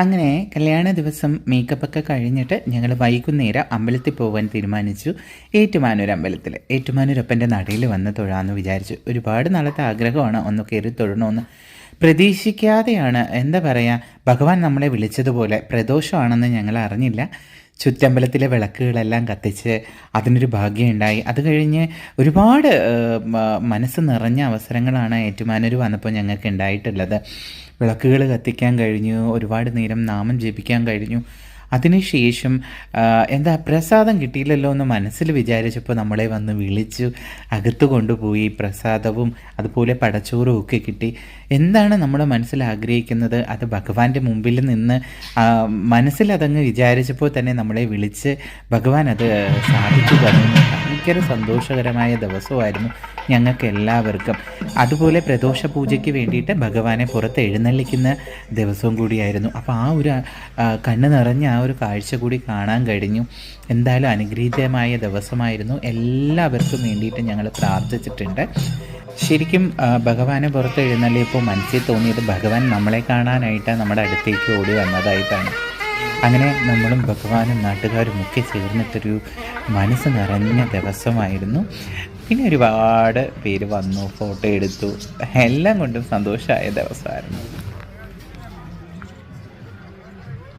അങ്ങനെ കല്യാണ ദിവസം മേക്കപ്പൊക്കെ കഴിഞ്ഞിട്ട് ഞങ്ങൾ വൈകുന്നേരം അമ്പലത്തിൽ പോകാൻ തീരുമാനിച്ചു. ഏറ്റുമാനൂർ അമ്പലത്തിൽ ഏറ്റുമാനൂരപ്പന്റെ നടയിൽ വന്ന് തൊഴാമെന്ന് വിചാരിച്ചു. ഒരുപാട് നാളത്തെ ആഗ്രഹമാണ് ഒന്ന് കയറി തൊഴണമെന്ന് പ്രതീക്ഷിക്കാതെയാണ്. എന്താ പറയുക ഭഗവാൻ നമ്മളെ വിളിച്ചതുപോലെ പ്രദോഷമാണെന്ന് ഞങ്ങൾ അറിഞ്ഞില്ല. ചുറ്റമ്പലത്തിലെ വിളക്കുകളെല്ലാം കത്തിച്ച് അതിനൊരു ഭാഗ്യമുണ്ടായി. അത് കഴിഞ്ഞ് ഒരുപാട് മനസ്സ് നിറഞ്ഞ അവസരങ്ങളാണ് ഏറ്റുമാനൂർ വന്നപ്പോൾ ഞങ്ങൾക്ക് ഉണ്ടായിട്ടുള്ളത് വിളക്കുകൾ കത്തിക്കാൻ കഴിഞ്ഞു ഒരുപാട് നേരം നാമം ജപിക്കാൻ കഴിഞ്ഞു. അതിനുശേഷം എന്താ പ്രസാദം കിട്ടിയില്ലല്ലോ എന്ന് മനസ്സിൽ വിചാരിച്ചപ്പോൾ നമ്മളെ വന്ന് വിളിച്ചു. അകത്ത് കൊണ്ടുപോയി പ്രസാദവും അതുപോലെ പടച്ചോറും ഒക്കെ കിട്ടി. എന്താണ് നമ്മുടെ മനസ്സിൽ ആഗ്രഹിക്കുന്നത്? അത് ഭഗവാന്റെ മുമ്പിൽ നിന്ന് മനസ്സിൽ അതങ്ങ് വിചാരിച്ചപ്പോൾ തന്നെ നമ്മളെ വിളിച്ച് ഭഗവാൻ അത് സാധിച്ചു തന്നു. ഭയങ്കര സന്തോഷകരമായ ദിവസമായിരുന്നു ഞങ്ങൾക്ക് എല്ലാവർക്കും. അതുപോലെ പ്രദോഷ പൂജയ്ക്ക് വേണ്ടിയിട്ട് ഭഗവാനെ പുറത്ത് എഴുന്നള്ളിക്കുന്ന ദിവസവും കൂടിയായിരുന്നു. അപ്പോൾ ആ ഒരു കണ്ണ് നിറഞ്ഞ ആ ഒരു കാഴ്ച കൂടി കാണാൻ കഴിഞ്ഞു. എന്തായാലും അനുഗ്രഹീതമായ ദിവസമായിരുന്നു. എല്ലാവർക്കും വേണ്ടിയിട്ട് ഞങ്ങൾ പ്രാർത്ഥിച്ചിട്ടുണ്ട്. ശരിക്കും ഭഗവാനെ പുറത്ത് എഴുന്നള്ളിയപ്പോൾ മനസ്സിൽ തോന്നിയത് ഭഗവാൻ നമ്മളെ കാണാനായിട്ട് നമ്മുടെ അടുത്തേക്ക് ഓടി വന്നതായിട്ടാണ്. അങ്ങനെ നമ്മളും ഭഗവാനും നാട്ടുകാരും ഒക്കെ ചേർന്നിട്ടൊരു മനസ്സ് നിറഞ്ഞ ദിവസമായിരുന്നു. പിന്നെ ഒരുപാട് പേര് വന്നു ഫോട്ടോ എടുത്തു. എല്ലാം കൊണ്ടും സന്തോഷമായ ദിവസമായിരുന്നു.